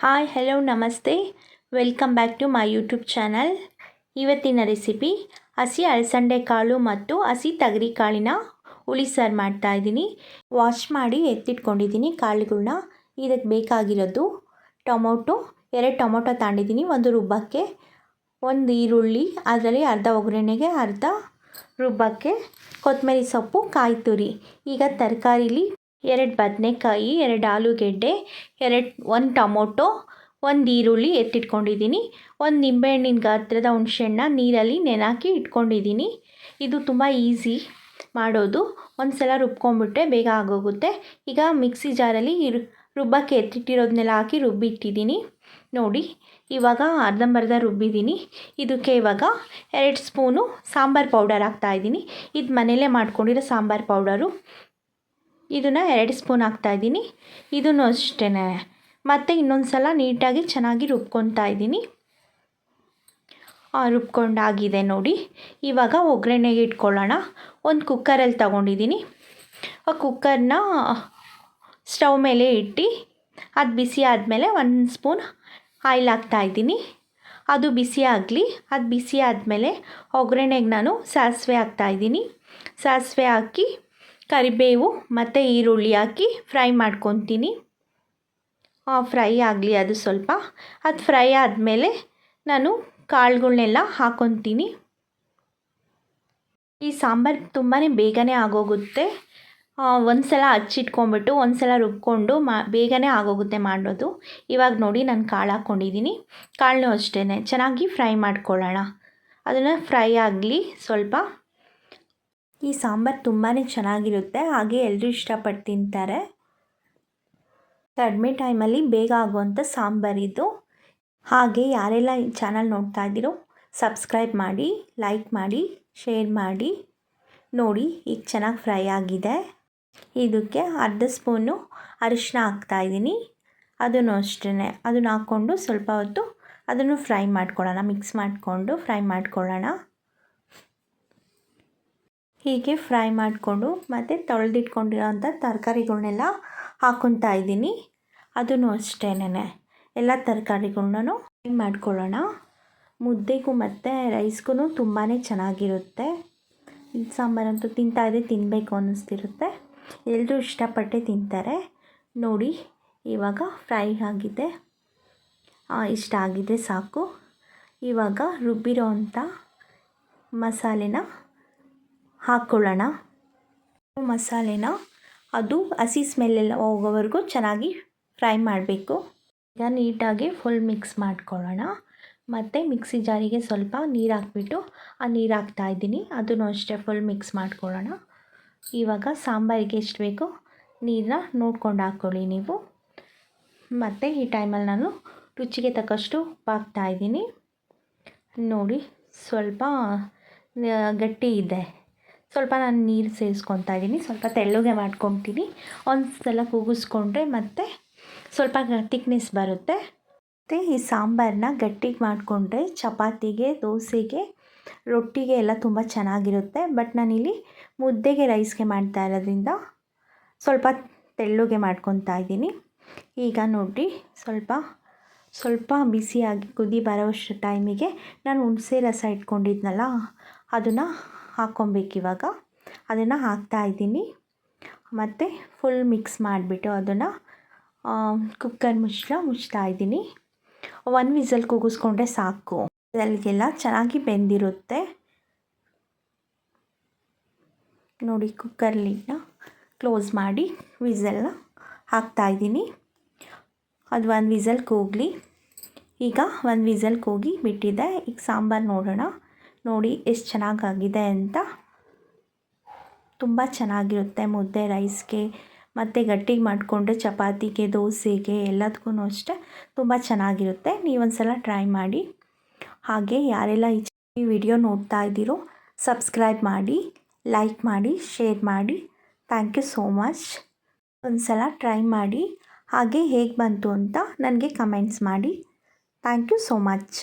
Hi hello ನಮಸ್ತೆ welcome back to my YouTube channel ಇವತ್ತಿನ recipe ಹಸಿ ಅಲಸಂಡೆ ಕಾಳು ಮತ್ತು ಹಸಿ ತಗರಿ ಕಾಳಿನ ಹುಳಿ ಸಾರು ಮಾಡ್ತಾಯಿದ್ದೀನಿ ವಾಶ್ ಮಾಡಿ ಎತ್ತಿಟ್ಕೊಂಡಿದ್ದೀನಿ ಕಾಳುಗಳನ್ನ ಇದಕ್ಕೆ ಬೇಕಾಗಿರೋದು ಟೊಮೊಟೊ. ಎರಡು ಟೊಮೊಟೊ ತಗೊಂಡಿದ್ದೀನಿ, ಒಂದು ರುಬ್ಬಕ್ಕೆ. ಒಂದು ಈರುಳ್ಳಿ, ಅದರಲ್ಲಿ ಅರ್ಧ ಒಗ್ಗರಣೆಗೆ ಅರ್ಧ ರುಬ್ಬಕ್ಕೆ. ಕೊತ್ತಂಬರಿ ಸೊಪ್ಪು ಕಾಯಿ ತುರಿ ಈಗ ತರಕಾರಿಲಿ ಎರಡು ಬದನೆಕಾಯಿ, ಎರಡು ಆಲೂಗೆಡ್ಡೆ, ಎರಡು, ಒಂದು ಟೊಮೊಟೊ, ಒಂದು ಈರುಳ್ಳಿ ಎತ್ತಿಟ್ಕೊಂಡಿದ್ದೀನಿ. ಒಂದು ನಿಂಬೆಹಣ್ಣಿನ ಗಾತ್ರದ ಹುಣಸೆಹಣ್ಣ ನೀರಲ್ಲಿ ನೆನಾಕಿ ಇಟ್ಕೊಂಡಿದ್ದೀನಿ. ಇದು ತುಂಬ ಈಸಿ ಮಾಡೋದು. ಒಂದು ಸಲ ರುಬ್ಕೊಂಡ್ಬಿಟ್ರೆ ಬೇಗ ಆಗೋಗುತ್ತೆ. ಈಗ ಮಿಕ್ಸಿ ಜಾರಲ್ಲಿ ರುಬ್ಬಕ್ಕೆ ಎತ್ತಿಟ್ಟಿರೋದನ್ನೆಲ್ಲ ಹಾಕಿ ರುಬ್ಬಿಟ್ಟಿದ್ದೀನಿ. ನೋಡಿ, ಇವಾಗ ಅರ್ಧಂಬರ್ಧ ರುಬ್ಬಿದ್ದೀನಿ. ಇದಕ್ಕೆ ಇವಾಗ ಎರಡು ಸ್ಪೂನು ಸಾಂಬಾರು ಪೌಡರ್ ಹಾಕ್ತಾಯಿದ್ದೀನಿ ಇದು ಮನೆಯಲ್ಲೇ ಮಾಡ್ಕೊಂಡಿರೋ ಸಾಂಬಾರು ಪೌಡರು. ಇದನ್ನು ಎರಡು ಸ್ಪೂನ್ ಹಾಕ್ತಾಯಿದ್ದೀನಿ ಇದನ್ನು ಅಷ್ಟೇ ಮತ್ತು ಇನ್ನೊಂದು ಸಲ ನೀಟಾಗಿ ಚೆನ್ನಾಗಿ ರುಬ್ಕೊತಾ ಇದ್ದೀನಿ. ರುಬ್ಕೊಂಡಾಗಿದೆ ನೋಡಿ. ಇವಾಗ ಒಗ್ಗರಣೆಗೆ ಇಟ್ಕೊಳ್ಳೋಣ. ಒಂದು ಕುಕ್ಕರಲ್ಲಿ ತಗೊಂಡಿದ್ದೀನಿ. ಆ ಕುಕ್ಕರ್ನ ಸ್ಟವ್ ಮೇಲೆ ಇಟ್ಟು ಅದು ಬಿಸಿ ಆದಮೇಲೆ ಒಂದು ಸ್ಪೂನ್ ಆಯಿಲ್ ಹಾಕ್ತಾಯಿದ್ದೀನಿ ಅದು ಬಿಸಿ ಆಗಲಿ, ಅದು ಬಿಸಿ ಆದಮೇಲೆ ಒಗ್ಗರಣೆಗೆ ನಾನು ಸಾಸಿವೆ ಹಾಕ್ತಾಯಿದ್ದೀನಿ ಸಾಸಿವೆ ಹಾಕಿ ಕರಿಬೇವು ಮತ್ತು ಈರುಳ್ಳಿ ಹಾಕಿ ಫ್ರೈ ಮಾಡ್ಕೊತೀನಿ. ಫ್ರೈ ಆಗಲಿ ಅದು ಸ್ವಲ್ಪ. ಅದು ಫ್ರೈ ಆದಮೇಲೆ ನಾನು ಕಾಳುಗಳನ್ನೆಲ್ಲ ಹಾಕೊತೀನಿ. ಈ ಸಾಂಬಾರು ತುಂಬಾ ಬೇಗನೆ ಆಗೋಗುತ್ತೆ. ಒಂದು ಸಲ ಹಚ್ಚಿಟ್ಕೊಂಬಿಟ್ಟು ಒಂದು ಸಲ ರುಬ್ಕೊಂಡು ಮಾ, ಬೇಗನೆ ಆಗೋಗುತ್ತೆ ಮಾಡೋದು. ಇವಾಗ ನೋಡಿ ನಾನು ಕಾಳು ಹಾಕ್ಕೊಂಡಿದ್ದೀನಿ ಕಾಳನ್ನೂ ಅಷ್ಟೇ ಚೆನ್ನಾಗಿ ಫ್ರೈ ಮಾಡ್ಕೊಳ್ಳೋಣ. ಅದನ್ನು ಫ್ರೈ ಆಗಲಿ ಸ್ವಲ್ಪ ಈ ಸಾಂಬಾರು ತುಂಬಾ ಚೆನ್ನಾಗಿರುತ್ತೆ, ಹಾಗೆ ಎಲ್ಲರೂ ಇಷ್ಟಪಟ್ಟು ತಿಂತಾರೆ. ಕಡಿಮೆ ಟೈಮಲ್ಲಿ ಬೇಗ ಆಗುವಂಥ ಸಾಂಬಾರಿದು ಹಾಗೆ ಯಾರೆಲ್ಲ ಈ ಚಾನಲ್ ನೋಡ್ತಾ ಇದ್ದೀರೋ, ಸಬ್ಸ್ಕ್ರೈಬ್ ಮಾಡಿ, ಲೈಕ್ ಮಾಡಿ, ಶೇರ್ ಮಾಡಿ. ನೋಡಿ, ಈಗ ಚೆನ್ನಾಗಿ ಫ್ರೈ ಆಗಿದೆ. ಇದಕ್ಕೆ ಅರ್ಧ ಸ್ಪೂನು ಅರಿಶಿನ ಹಾಕ್ತಾಯಿದ್ದೀನಿ ಅದನ್ನು ಅಷ್ಟೇ ಅದನ್ನು ಹಾಕ್ಕೊಂಡು ಸ್ವಲ್ಪ ಹೊತ್ತು ಅದನ್ನು ಫ್ರೈ ಮಾಡ್ಕೊಳ್ಳೋಣ, ಮಿಕ್ಸ್ ಮಾಡಿಕೊಂಡು ಫ್ರೈ ಮಾಡ್ಕೊಳ್ಳೋಣ. ಹೀಗೆ ಫ್ರೈ ಮಾಡಿಕೊಂಡು ಮತ್ತು ತೊಳೆದಿಟ್ಕೊಂಡಿರೋಂಥ ತರಕಾರಿಗಳ್ನೆಲ್ಲ ಹಾಕೊತಾ ಇದ್ದೀನಿ. ಅದೂ ಅಷ್ಟೇನೆ ಎಲ್ಲ ತರಕಾರಿಗಳ್ನೂ ಫ್ರೈ ಮಾಡ್ಕೊಳ್ಳೋಣ. ಮುದ್ದೆಗೂ ಮತ್ತು ರೈಸ್ಗೂ ತುಂಬಾ ಚೆನ್ನಾಗಿರುತ್ತೆ. ಸಾಂಬಾರಂತೂ ತಿಂತಾಯಿದ್ರೆ ತಿನ್ನಬೇಕು ಅನ್ನಿಸ್ತಿರುತ್ತೆ. ಎಲ್ಲರೂ ಇಷ್ಟಪಟ್ಟೆ ತಿಂತಾರೆ. ನೋಡಿ, ಇವಾಗ ಫ್ರೈ ಆಗಿದೆ. ಇಷ್ಟ ಆಗಿದೆ ಸಾಕು. ಇವಾಗ ರುಬ್ಬಿರೋ ಅಂಥ ಮಸಾಲೆನ ಹಾಕ್ಕೊಳ್ಳೋಣ ಮಸಾಲೆನ, ಅದು ಹಸಿ ಸ್ಮೆಲ್ಲೆಲ್ಲ ಹೋಗೋವರೆಗೂ ಚೆನ್ನಾಗಿ ಫ್ರೈ ಮಾಡಬೇಕು. ಈಗ ನೀಟಾಗಿ ಫುಲ್ ಮಿಕ್ಸ್ ಮಾಡ್ಕೊಳ್ಳೋಣ. ಮತ್ತು ಮಿಕ್ಸಿ ಜಾರಿಗೆ ಸ್ವಲ್ಪ ನೀರು ಹಾಕ್ಬಿಟ್ಟು ಆ ನೀರು ಹಾಕ್ತಾ ಇದ್ದೀನಿ. ಅದನ್ನು ಅಷ್ಟೇ ಫುಲ್ ಮಿಕ್ಸ್ ಮಾಡ್ಕೊಳ್ಳೋಣ. ಇವಾಗ ಸಾಂಬಾರಿಗೆ ಎಷ್ಟು ಬೇಕೋ ನೀರನ್ನ ನೋಡ್ಕೊಂಡು ಹಾಕ್ಕೊಳ್ಳಿ ನೀವು. ಮತ್ತು ಈ ಟೈಮಲ್ಲಿ ನಾನು ರುಚಿಗೆ ತಕ್ಕಷ್ಟು ಹಾಕ್ತಾಯಿದ್ದೀನಿ ನೋಡಿ, ಸ್ವಲ್ಪ ಗಟ್ಟಿ ಇದೆ. ಸ್ವಲ್ಪ ನಾನು ನೀರು ಸೇರಿಸ್ಕೊತಾ ಇದ್ದೀನಿ ಸ್ವಲ್ಪ ತೆಳ್ಳಗೆ ಮಾಡ್ಕೊತೀನಿ. ಒಂದು ಸಲ ಕೂಗಿಸ್ಕೊಂಡ್ರೆ ಮತ್ತು ಸ್ವಲ್ಪ ತಿಕ್ನೆಸ್ ಬರುತ್ತೆ. ಮತ್ತು ಈ ಸಾಂಬಾರನ್ನ ಗಟ್ಟಿಗೆ ಮಾಡಿಕೊಂಡ್ರೆ ಚಪಾತಿಗೆ, ದೋಸೆಗೆ, ರೊಟ್ಟಿಗೆ ಎಲ್ಲ ತುಂಬ ಚೆನ್ನಾಗಿರುತ್ತೆ. ಬಟ್ ನಾನಿಲ್ಲಿ ಮುದ್ದೆಗೆ ರೈಸ್ಗೆ ಮಾಡ್ತಾ ಇರೋದ್ರಿಂದ ಸ್ವಲ್ಪ ತೆಳ್ಳಗೆ ಮಾಡ್ಕೊತಾ ಇದ್ದೀನಿ ಈಗ ನೋಡಿ ಸ್ವಲ್ಪ ಸ್ವಲ್ಪ ಬಿಸಿಯಾಗಿ ಕುದಿ ಬರೋಷ್ಟು ಟೈಮಿಗೆ ನಾನು ಹುಣಸೆ ರಸ ಇಟ್ಕೊಂಡಿದ್ನಲ್ಲ, ಅದನ್ನು ಹಾಕ್ಕೊಬೇಕು ಇವಾಗ. ಅದನ್ನು ಹಾಕ್ತಾ ಇದ್ದೀನಿ. ಮತ್ತು ಫುಲ್ ಮಿಕ್ಸ್ ಮಾಡಿಬಿಟ್ಟು ಅದನ್ನು ಕುಕ್ಕರ್ ಮುಚ್ಚಳ ಮುಚ್ತಾ ಇದ್ದೀನಿ. ಒನ್ ವಿಸಲ್ ಕೂಗಿಸ್ಕೊಂಡ್ರೆ ಸಾಕು. ಅಲ್ಲಿಗೆಲ್ಲ ಚೆನ್ನಾಗಿ ಬೆಂದಿರುತ್ತೆ. ನೋಡಿ ಕುಕ್ಕರ್ ಲಿಡ್ನ ಕ್ಲೋಸ್ ಮಾಡಿ ವಿಸಲ್ನ ಹಾಕ್ತಾಯಿದ್ದೀನಿ ಅದು ಒಂದು ವಿಸಲ್ ಕೂಗಲಿ. ಈಗ ಒಂದು ವಿಸಲ್ ಕೂಗಿ ಬಿಟ್ಟಿದೆ. ಈಗ ಸಾಂಬಾರು ನೋಡೋಣ. ನೋಡಿ ಎಷ್ಟು ಚೆನ್ನಾಗಾಗಿದೆ ಅಂತ. ತುಂಬ ಚೆನ್ನಾಗಿರುತ್ತೆ ಮುದ್ದೆ ರೈಸ್ಗೆ. ಮತ್ತು ಗಟ್ಟಿಗೆ ಮಾಡಿಕೊಂಡ್ರೆ ಚಪಾತಿಗೆ, ದೋಸೆಗೆ ಎಲ್ಲದಕ್ಕೂ ಅಷ್ಟೇ ತುಂಬ ಚೆನ್ನಾಗಿರುತ್ತೆ. ನೀವೊಂದು ಸಲ ಟ್ರೈ ಮಾಡಿ. ಹಾಗೆ ಯಾರೆಲ್ಲ ಈ ವಿಡಿಯೋ ನೋಡ್ತಾ ಇದ್ದೀರೋ ಸಬ್ಸ್ಕ್ರೈಬ್ ಮಾಡಿ, ಲೈಕ್ ಮಾಡಿ, ಶೇರ್ ಮಾಡಿ. Thank you so much. ಒಂದು ಸಲ ಟ್ರೈ ಮಾಡಿ. ಹಾಗೆ ಹೇಗೆ ಬಂತು ಅಂತ ನನಗೆ ಕಮೆಂಟ್ಸ್ ಮಾಡಿ. Thank you so much.